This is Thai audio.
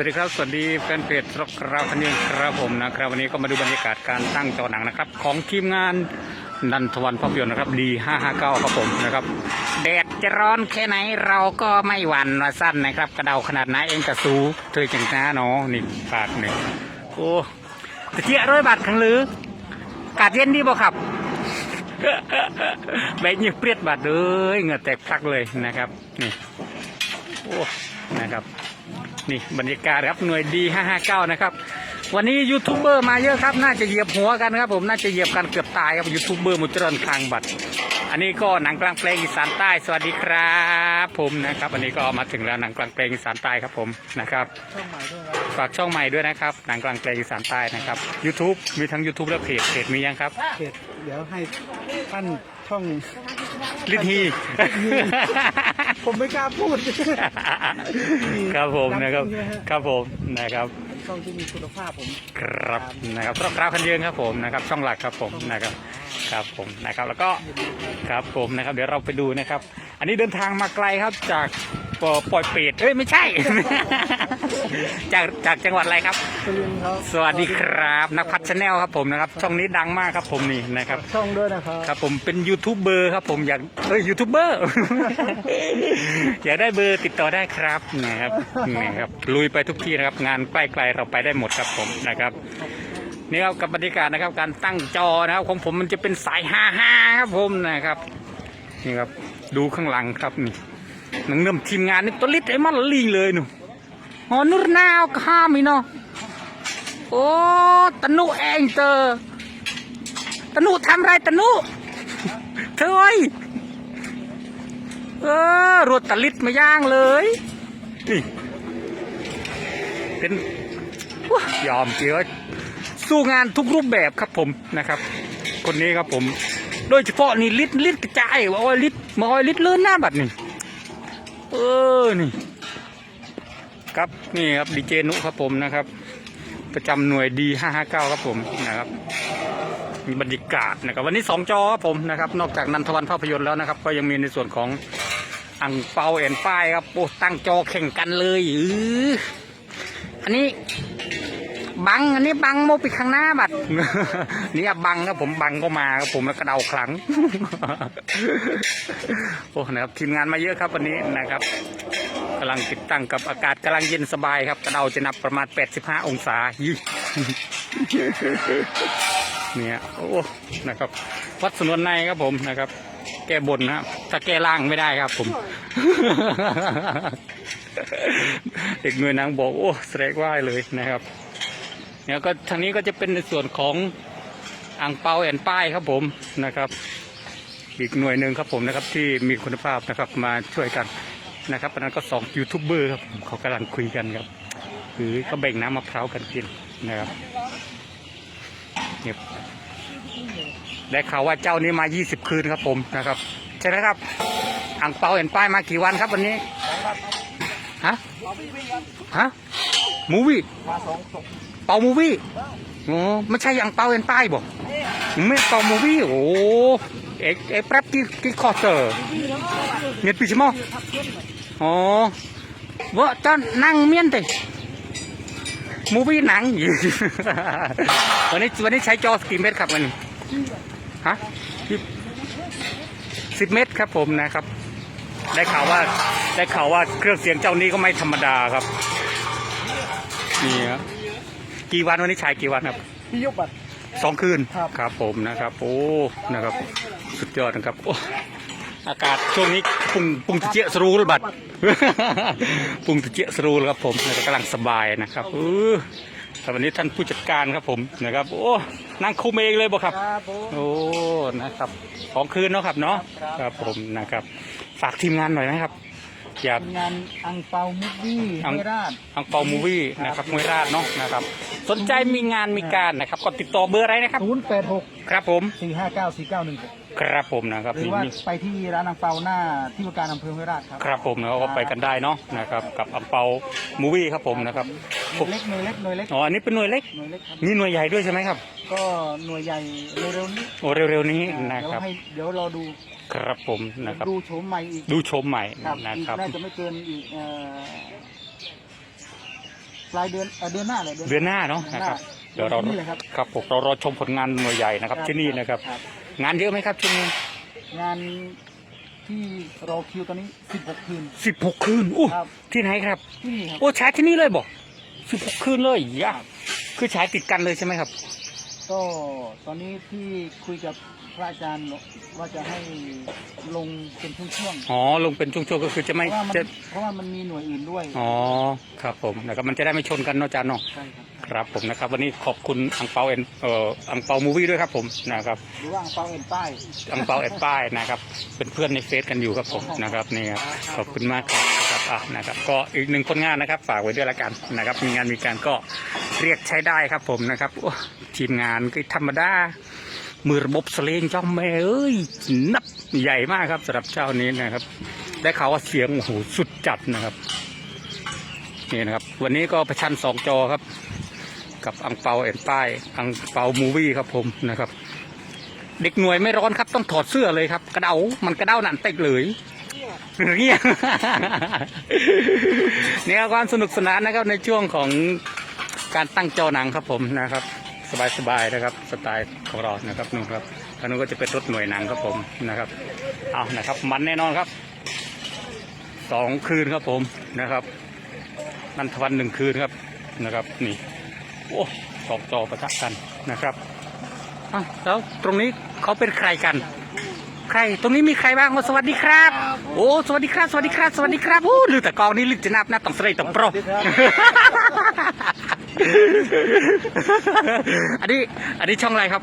วัสดีครับสวัสดีแฟนเพจรักเราพันยังครับผมนะครับ วันนี้ก็มาดูบรรยากาศการตั้งจอหนังนะครับ ของทีมงานนันทวันภาพยนตร์นะครับดี559ครับผมนะครับแดดจะร้อนแค่ไหนเราก็ไม่หวั่นว่าสั้นนะครับกระเดาขนาดไหนเองกระสูเธอจังจ้าเนาะนี่ปากนี่โอ้ตะเกียร้อยบาทครั้งหรือกาดเย็นดีบ่ครับใบบยืดเปรียดบาดเลยเงือแตกพลักเลยนะครับนี่โอ้ นะครับ นี่บรรยากาศครับหน่วยดี559 นะครับ วันนี้ยูทูบเบอร์มาเยอะครับ น่าจะเหยียบหัวกันครับผมน่าจะเหยียบกันเกือบตายครับยูทูบเบอร์มุจรนคางบัตรอันนี้ก็หนังกลางเพลงอีสานใต้สวัสดีครับ ผมนะครับ อันนี้ก็มาถึงแล้วหนังกลางเพลงอีสานใต้ครับผมนะครับช่องใหม่ด้วยครับฝากช่องใหม่ด้วยนะครับหนังกลางเพลงอีสานใต้นะครับ YouTube มีทั้ง YouTube และเพจเพจมียังครับเพจเดี๋ยวให้ท่านช่องลิทฮี ผมไม่กล้าพูด ครับผมนะครับใช่ไหมฮะครับผมนะครับช่องที่มีคุณภาพผม ครับนะครับรอบกราวคันเยิงครับผมนะครับ ช่องหลักครับผมนะครับ ครับผมนะครับ แล้วก็ครับผมนะครับ เดี๋ยวเราไปดูนะครับ อันนี้เดินทางมาไกลครับจาก ปอปล่อยเป็ดเอ้ยไม่ใช่ จากจากจังหวัดอะไรครับ สุรินทร์ครับสวัสดีครับนักพัฒชแนลครับผมนะครับ ช่องนี้ดังมากครับผมนี่นะครับ ช่องด้วยนะครับครับผมเป็นยูทูบเบอร์ครับผมอยากเอ้ยยูทูบเบอร์ อยากได้เบอร์ติดต่อได้ครับนะครับนี่ครับลุยไปทุกที่นะครับ งานใกล้ๆเราไปได้หมดครับผมนะครับนี่ครับกับบรรยากาศนะครับ การตั้งจอนะครับของผมมันจะเป็นสายห้าห้าครับผมนะครับนี่ครับดูข้างหลังครับนี่ห นังเริ่มทีมงานนี่ตัวลิดไอ้มันลิงเลยหนูหอนุรนาวข้ามอีเนาะโอ้ตะนุเองเตอตะนุทำไรตะนุเธอเอ้ยเออรวดตะลิดมาย่างเลยนี่เป็นว้ายอมเกียวสู้งานทุกรูปแบบครับผมนะครับ คนนี้ครับผม โดยเฉพาะนี่ลิดลิดกระจายว่าโอ้ยลิดมาโอ้ยลิดเลื่อนหน้าบัดนี่ เออนี่ครับนี่ครับดีเจนุครับผมนะครับ ประจำหน่วยดีห้าห้าเก้าครับผมนะครับมีบรรยากาศนะครับ วันนี้สองจอครับผมนะครับ นอกจากนันทวันภาพยนตร์แล้วนะครับ ก็ยังมีในส่วนของอังเปาแอนป้ายครับโอ้ตั้งจอแข่งกันเลยอืออันนี้ บังอันนี้บังโมปิดข้างหน้าบัดนี่บังครับผมบังก็มาครับผมแล้วก็เดาครั้งโอ้นะครับทีมงานมาเยอะครับวันนี้นะครับกำลังติดตั้งกับอากาศกำลังเย็นสบายครับ กระเดาจะนับประมาณ 85 องศาเนี่ยโอ้นะครับวัดสนวนในครับผมนะครับ แก้บนนะครับถ้าแก้ล่างไม่ได้ครับผมเด็กหน่วยนางบอกโอ้แสดงว่าเลยนะครับ เนี่ยก็ทางนี้ก็จะเป็นในส่วนของอ่างเปาแอนป้ายครับผมนะครับ อีกหน่วยหนึ่งครับผมนะครับที่มีคุณภาพนะครับมาช่วยกันนะครับอันนั้นก็สองยูทูบเบอร์ครับผมเขากำลังคุยกันครับหรือก็แบ่งน้ำมะพร้าวกันกินนะครับเนี่ยได้ข่าวว่าเจ้านี้มา 20 คืนครับผมนะครับใช่ไหมครับอ่างเปาแอนป้ายมากี่วันครับวันนี้ฮะฮะมูวี่มาสองศพ เปามูวี่โอ้ไม่ใช่อย่างเปาเป็นป้ายบอกไม่เปามูวี่โอ้เอ็กเอ็กแป๊บกี่กี่คอเตอร์เมียนปีชิมออ๋อว่าจะนั่งเมียนติมูวี่หนังวันนี้วันนี้ใช้จอสกี่เมตรครับวันนี้ฮะสิบเมตรครับผมนะครับ ได้ข่าวว่าได้ข่าวว่าเครื่องเสียงเจ้านี้ก็ไม่ธรรมดาครับนี่ครับ กี่วันวันนี้ฉายกี่วันครับพี่ยุบบัตร สองคืนครับ ครับผมนะครับ โอ้นะครับ สุดยอดนะครับโอ้อากาศช่วงนี้ปุ่งปุ่งตะเจียสรูลบัด ปุ่งตะเจียสรูลครับผมนะครับกำลังสบายนะครับเออครับวันนี้ท่านผู้จัดการครับผมนะครับ โอ้นั่งคุมเองเลยบ่ครับ ครับผม โอ้นะครับสองคืนเนาะครับเนาะครับผมนะครับ ฝากทีมงานหน่อยนะครับอ ยากทีมงานอังเปามุกวี่อัง ไม่ราช อังเปามูวี่นะครับมวยราชเนาะนะครับ สนใจมีงานมีการนะครับ ก็ติดต่อเบอร์อะไรนะครับศูนย์แปดหกครับผมสี่ห้าเก้าสี่เก้าหนึ่ง ครับผมนะครับหรือนี่ว่านี่ไปที่ร้านอังเปาหน้าที่ว่าการอำเภอห้วยราชครับครับผมนะก็ไปกันได้เนาะนะครับกับอังเปามูวี่ครับผมนะครับหน่วยเล็กหน่วยเล็กหน่วยเล็กอ๋ออันนี้เป็นหน่วยเล็กหน่วยเล็กครับนี่หน่วยใหญ่ด้วยใช่ไหมครับ ก็หน่วยใหญ่เร็วๆนี้โอ้เร็วๆนี้นะเดี๋ยวครับให้เดี๋ยวรอดูครับผมนะครับดูโฉมใหม่อีกดูชมใหม่ครับนะอีกครับน่าจะไม่เกินอีกเอ่อปลายเดือนเอ่อเดือนหน้าเลยเดือนหน้าเนาะนะครับ เดี๋ยวเราที่นี่เลยครับ ครับผมเรารอชมผลงานหน่วยใหญ่นะครับที่นี่นะครับ งานเยอะไหมครับช่วงนี้งานที่รอคิวตอนนี้สิบหกคืน สิบหกคืนอู้ครับ ที่ไหนครับ ที่นี่ครับโอ้ใช้ที่นี่เลยบอกสิบหกคืนเลยยะคือใช้ติดกันเลยใช่ไหมครับ ก็ตอนนี้ที่คุยกับพระอาจารย์ว่าจะให้ลงเป็นช่วงๆอ๋อลงเป็นช่วงๆก็คือจะเพไม่ราะว่ามันจะเพราะว่ามันมีหน่วยอื่นด้วยอ๋อครับผมนะครับมันจะได้ไม่ชนกันเนาะอาจารย์เนาะ ใช่ครับ ครับผมนะครับวันนี้ขอบคุณอังเปาเอ็นเอ่ออังเปามูวี่ด้วยครับผมนะครับหรือว่าอังเปาเอ็นป้ายอังเปาแอดป้ายนะครับเป็นเพื่อนในเฟซกันอยู่ครับผมนะครับนี่ครับขอบคุณมากครับนะครับอะนะครับก็อีกหนึ่งผลงานนะครับ ฝากไว้ด้วยละกันนะครับ มีงานมีการก็เรียกใช้ได้ครับผมนะครับโอ้ทีมงานก็ธรรมดามือระบบสเลงจ้องแม่เอ้ยนับใหญ่มากครับสำหรับเจ้านี้นะครับ ได้ข่าวว่าเสียงโอ้โหสุดจัดนะครับนี่นะครับ วันนี้ก็ประชันสองจอครับ กับอังเปาแอนป้ายอังเปามูวี่ครับผมนะครับ เด็กหน่วยไม่ร้อนครับต้องถอดเสื้อเลยครับ กระเดามันกระเด้าหนันเต็กเลยหรือเงี้ยเนี่ยความสนุกสนานนะครับในช่วงของการตั้งจอหนังครับผมนะครับ สบายๆนะครับสไตล์ของเรานะครับนู่นครับทางนู้นก็จะเป็นรถหน่วยหนังครับผมนะครับเอานะครับ มันแน่นอนครับสองคืนครับผมนะครับนันทวันหนึ่งคืนครับนะครับนี่ โอ้สองจอประทะกันนะครับอ้าวแล้วตรงนี้เขาเป็นใครกัน ใคร ตรงนี้มีใครบ้างโอ้สวัสดีครับ โอ้ สวัสดีครับ สวัสดีครับ สวัสดีครับ โอ้ลือแต่กองนี่ลือจะนับนะต้องใส่ต้องโปรอันนี้ อันนี้ช่องอะไรครับ